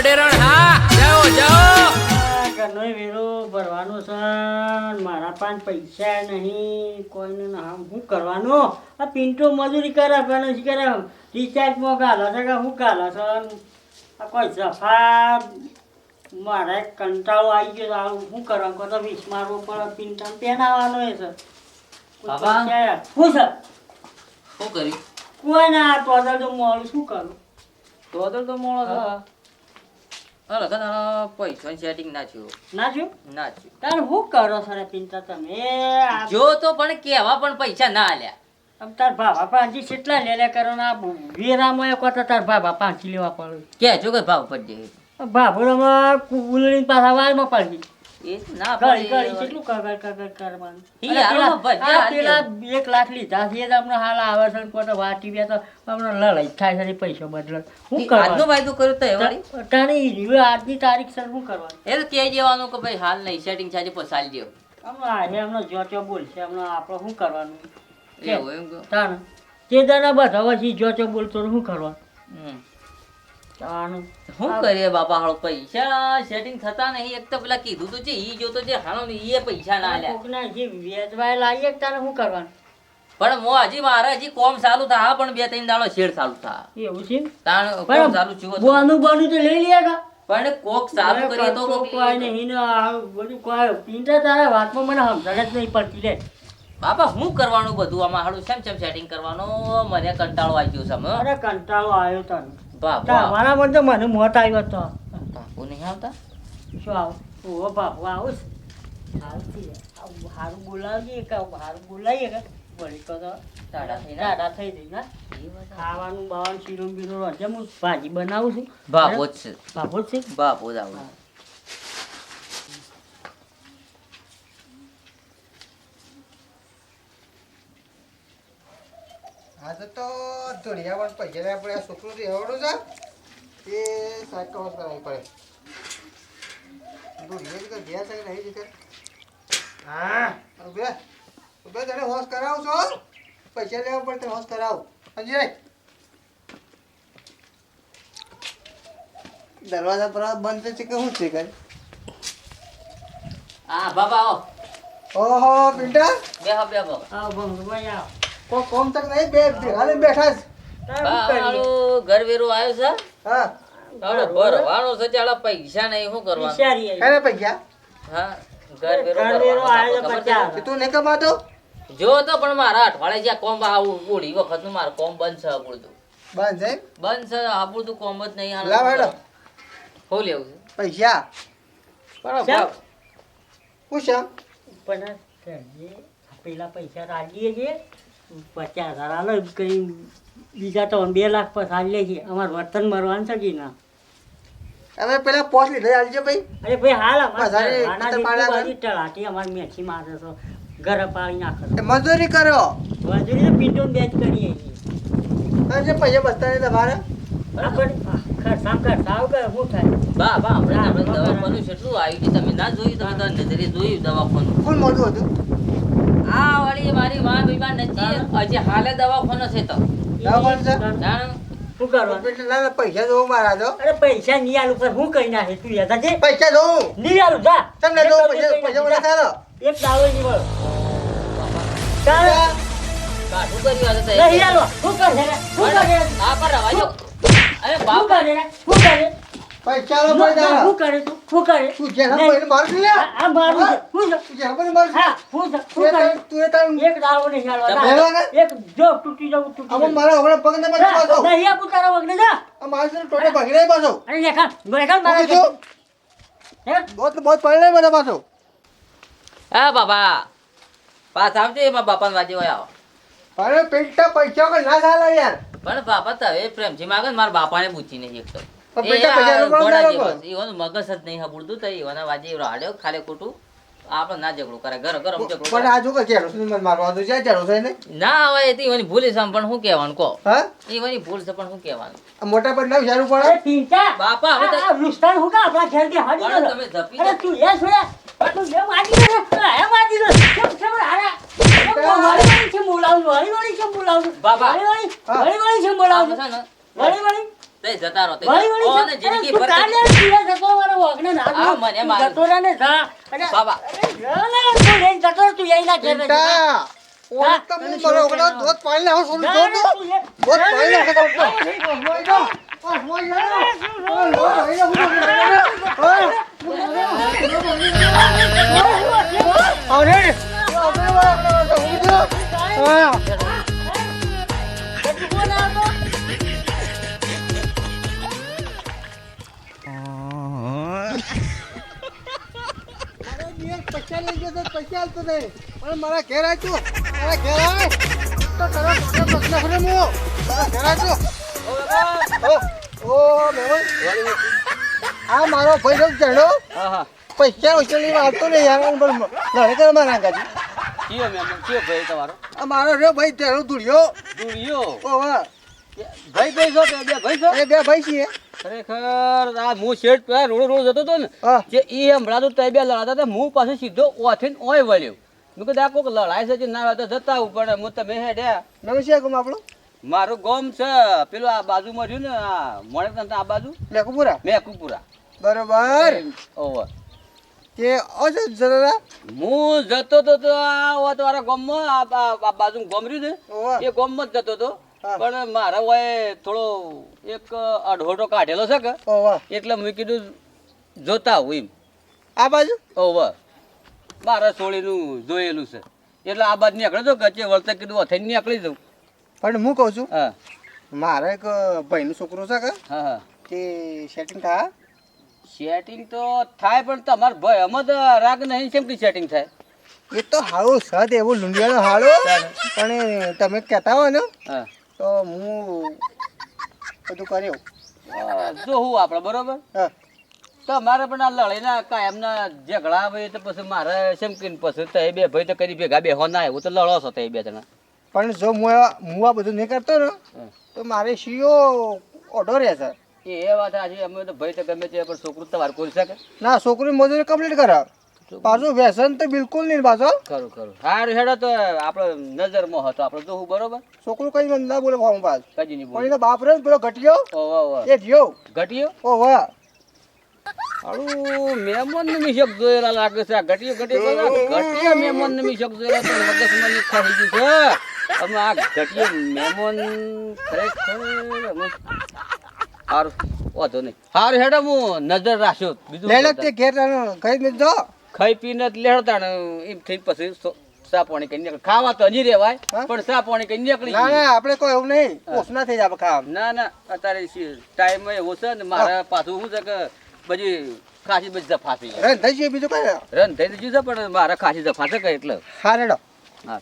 અડેરણ હા જાઓ જાઓ. આ વેરો ભરવાનો છે મારા પાંચ પૈસા નહીં. કોઈને ના શું કરવાનો? આ પિન્ટો મજૂરી કરે પણ શું કરે રિચાર્જમાં ગાલે છે કે શું ગાલે છે? આ કોઈ સફા મારે કંટાળો આવી ગયો સારું શું કરવાનું કહો તો વીસ મારવો પડે પિન્ટા પહેરાવાનો એ છે. શું છે? શું કર્યું? કોઈ ના તો તો મોડું શું કરું? તો તો મોડો હા. કદા પૈસા સેટિંગ ના થયું. ના થયું? ના થયું. તાર શું કરો છો ચિંતા તમે? જો તો પણ કેવા પણ પૈસા ના આલ્યા. આમ તાર ભાભા પાંચી કેટલા લે લે કરો ના વેરામાં એક વખત તાર ભાભા પાંચી લેવા પડે. કે જો કે ભાવ પડી ભાભોડામાં કુલની પાછા વાલમાં પડી ના ઘડી ઘડી કેટલું કગર કગર કરવાનું ઈ અને હારોમાં પેલા- ભજીયા આ પેલા હાલ્યા. એક લાખ લીધા છે એ હાલ આવે છે ને વાટી બે તો હમણાં લડાઈ થાય છે પૈસો બદલે. શું આજનો વાયદો કર્યો તો એ વાળી તારી આજની તારીખ સર શું કરવાનું? એ તો કહી દેવાનું કે ભાઈ હાલ નહીં સેટિંગ છે પછી સાલ હમણાં આજે હમણાં જો ત્યાં બોલશે હમણાં આપણે શું કરવાનું? એવું એમ તાણ તે દાડા બધા પછી જો બોલતો શું કરવાનું? હમ. શું કરીએ બાપા હાલો પૈસા સેટિંગ થતા નહીં. એક તો પેલા કીધું તો છે ઈ જોતો છે હાલો ને ઈ પૈસા ના આલ્યા કોકના જે વેચવાય લાવીએ તારે શું કરવાનું? પણ મો હજી મારે હજી કોમ ચાલુ થા પણ બે ત્રણ દાડો શેર ચાલુ થા. એવું છે તાણ કોમ ચાલુ હતું. બોનું બોનું તો લઈ લે કા પણ કોક ચાલુ કરીએ તો કોક કોઈ નહીં બધું કોઈ પિંટા તારા વાતમાં મને સમજણ જ નહીં પડતી લે બાપા હું કરવાનું બધું? આમાં હાડું છે શેમ સેટિંગ કરવાનું? મને કંટાળો આવી ગયો છે અરે કંટાળો આવ્યો તને. બાપા. તમારા મને તો મને મોત આવ્યો તો બાપુ નહીં આવતા? શું આવ? ઓ બાપુ આવું આવતી હારું બોલાવજે કે હારું બોલાવીએ કે? વળી તો તો ટાઢા થઈને? ટાઢા થઈ જઈ ના? ખાવાનું બાવાનું શીરું બીરું રોજે હું ભાજી બનાવું છું. બાપો જ છે. બાપો જ છે? બાપો જ આવું. આજે તો ધોળિયાવાળા પૈસા લેવા પડે આ છોકરું રહેવાનું છે. એ સાયકલ કરાવવી પડે. ધોળિયા કે ગયા છે કે નહીં હા. ઉભે ઉભે તને હોશ કરાવું છો પૈસા લેવા પડે હોશ કરાવું. સમજી દરવાજા પર બંધ છે કે શું છે કઈ? હા બાબા આવો. ઓહો બે બાબા. આવો આવ ભંગભાઈ આવ. કો કોમ તક નહીં બે ભેગા બેઠા છે. ઘર વેરો આવ્યો છે? હા. ભરવાનો છે ચાલો પૈસા નહીં શું કરવાનું? એને પૈસા? હા ઘર વેરો ઘર વેરો ભરવાનો આવ્યો ખબર પચાસ. છે? કે તું નહીં કમાતો? જો તો પણ મારા અઠવાડિયે જ્યાં કોમ આવું વખતનું મારું કોમ બંધ છે આપણું બંધ છે બંધ છે આપણું તો કોમ જ નહીં લાવ હેડો. હું લેવું છે? પૈસા. બરાબર? હું પણ પેલા પૈસા રાખીએ છીએ પચાસ હજાર. હાલો કઈ બીજા તો બે લાખ પછી લે છે અમારે વર્તન મરવાનું છે કે ના? હવે પેલા પોસ લીધા આલજો ભાઈ. અરે ભાઈ હાલ અમારે તલાટી અમારે મેથી મારે છે ઘરે પાડી નાખો મજૂરી કરો. મજૂરી તો પીટો બે જ કરીએ છીએ. પૈસા બસતા નહીં તમારે. દવાખાનું કેટલું આવ્યું છે તમે ના જોયું તમે તો નજરે જોયું દવાખાનું. કોણ મોટું હતું? આ વાળી મારી માં બીમાર નથી. હજી હાલે દવાખાનો છે તો. દવાખાનું છે? ના પૈસા મારા તો અરે પૈસા નહીં આલું પર હું કરી નાખે? તું યાદ છે પૈસા જોવું. નહીં આલું જા તમને એક પૈસા પૈસા મને આલું, એક દાડો નહીં મળે ચાલ. કાઠું કર્યું આજે તો નહીં આલો શું કરે શું કરે આ પર રવા અરે બાપ. કરે રે? શું કરે પૈસા લો બાપા પડે તારા. કરે તું શું કરે તું જેના નહીં. પૈસા મારું છું લે. આ આ મારું છે. શું છે? તું જેના પૈસા મારું છું. હા તું કરે તું તારું- એક દાડો નહીં આલવા. તમે હેલો ને? એક જો તૂટી જવું તૂટી આમાં મારા હમણાં પગ ને પાછો નહીં આપું તારા વગને જા આ મારા છે ટોટે ભાગી નહીં પાછો. અરે લેખા લેખા મારા હું હે? બહોત બહોત પડે નહીં મને પાછો. હા બાબા પાછ આવજો એમાં બાપાને વાજે હોય આવો અરે પેટા પૈસા ના ચાલે યાર પણ બાપા તો હવે પ્રેમથી માગે ને મારા બાપાને પૂછી નહીં એક તો છે. ઈવોનું મગજ જ નહીં હબુડતું તો ઈવોના વાજે ઈવરો ખાલી ખોટું. આપણે ના ઝઘડું કરે. ઘર ઘર ઝઘડું પણ આ જો કે જેરો છે મારવા દો. જ્યાં જેરો છે ને. ના હવે એ તો ભૂલ છે પણ શું કહેવાનું કહો? હા? ઈવોની ભૂલ છે પણ શું કહેવાનું? મોટા પર ના વિચારવું પડે. પિંચા બાપા, હવે લુસ્તાન હું કા આપણા ઘેર કે હાડી ગયો? તમે જપી અરે તું એ છોડ્યા તું એ માજી દે એ માજી દે કેમ કેમ કેમ વળી વળી છે બોલાવું વળી વળી છે બોલાવું બાબા. વળી વળી. વળી વળી છે બોલાવું વળી વળી? તે જતા રહો તે ઓ, જા. જિંદગી ભર કાલે પીવા જતો મારો વાઘને ના દઉં. મને મારું. જતો રહે ને જા. અને- બાબા. અરે તું લઈને જતો તું અહીં ના ઘેર બેસી જા. પિંટા ઓય તો તને હું શું મારો? ઓગળો દોત પાણી લાવો સોનું જા ને, દોત પાણી. લાવો તો ઓય ઓય અરે લઈ ગયો તો પૈસા આલતો નહીં. પણ મારા ઘેર આવજો. મારા ઘેર આય તો તારો મોટો પ્રશ્ન ખરે મો મારા ઘેર આવજો. ઓ મેમન આ મારો ભાઈ રોજ જણો હા. હા પૈસા લઈને આવતો નહીં યાર પણ લડે કરે મારા ગાજી કયો મેમ કયો ભાઈ તમારો? આ મારો રહ્યો ભાઈ તેરો દુડિયો દુરિયો. ઓ વાહ ભાઈ ભાઈ છો બે ભાઈ છો? એ બે ભાઈ છીએ. ખરેખર આ હું શેઠ પેલા રોડ રોડ જતો હતો ને જે એ હમણાં તો તઈ બે લડાતા હતા હું પાછો સીધો ઓથીન ઓય વળ્યો. મેં કીધું આ કોક લડાઈ છે જે ના હોય તો જતા આવું પણ હું તમે હેડ્યા નવું છે કોમ આપણું? મારું ગોમ છે પેલું આ બાજુમાં રહ્યું ને આ મોણેક આ બાજુ. મેકુપુરા? મેકુપુરા. બરોબર. ઓવર. કે અજો જરા હું જતો તો તો આ વાત વાળા ગામમાં આ બાજુ ગોમ રહ્યું ને એ ગામમાં જ જતો તો. પણ મારા હોય થોડો એક અઢોટો કાઢેલો છે કે ઓવા એટલે મેં કીધું જોતા આવું એમ. આ બાજુ? ઓવર મારા સોળીનું જોયેલું છે. એટલે આ બાદ નીકળે તો ગચે વળતા કીધું અથઈ નીકળી જવું પણ હું કહું છું હા. મારે એક ભાઈનું છોકરો છે કે હા હા. તે સેટિંગ થાય? સેટિંગ તો થાય પણ તમાર ભાઈ અમે તો રાગ નહીં કેમ કે સેટિંગ થાય? એ તો હારું સદ એવું લુંડિયાનો હાળો પણ તમે કહેતા હોય ને હા. તો હું બધું કર્યું. જો હું આપણે બરોબર? હા. તમારે પણ આ લડાઈના કાયમના ઝઘડા હોય તો પછી મારે સમકીને પછી તો એ બે ભાઈ તો કરી ભેગા બેહો ના એવું તો લડો છો તો એ બે જણા. પણ જો હું હું આ બધું નહીં કરતો ને તો મારે સીઓ ઓઢો રહે છે. એ એ વાત આજે અમે તો ભાઈ તો ગમે તે પણ છોકરું તમારે કરી શકે ના છોકરી મજૂરી કમ્પ્લીટ કરાવ. પાછું વ્યસન તો બિલકુલ નહીં પાછો ખરું ખરું. સારું હેડો તો આપણે નજરમાં હતો આપણે જોવું બરોબર? છોકરું કઈ ના બોલે ફોર્મ પાસ કદી નહીં બોલે. બાપ રે પેલો ઘટ્યો ઓહો ઓહો એ જ્યો ઘટ્યો? ઓ વાહ. હારું મહેમાન ને મિશક જોયેલા લાગે છે. આ ઘટીયો ઘટીયો બોલા ઘટીયા મહેમાન ને મિશક જોયેલા તો મગજમાં ની ખાઈ ગયું છે. અમે આ ઘટીયો મહેમાન ખરેખર હારું વાંધો નહીં. સારું હેડો હું નજર રાખ્યો બીજું લે લે તે ઘેર કઈ જો ખાઈ પીને લેડતા ને એમ થઈ પછી સાપોણી કઈ નીકળે. ખાવા તો હજી રેવાય પણ સાપોણી પાણી કઈ નીકળી ના ના આપણે કોઈ એવું નહીં. ઓછના થઈ જાય ખાવા ના ના અત્યારે ટાઈમ એવો છે ને મારે પાછું શું છે કે બધી ખાસી બધી જફા થઈ રે થઈ છે બીજું કઈ? રન થઈ ગયું છે પણ મારે ખાસી જફા છે કે એટલે? હા રેડો. હા.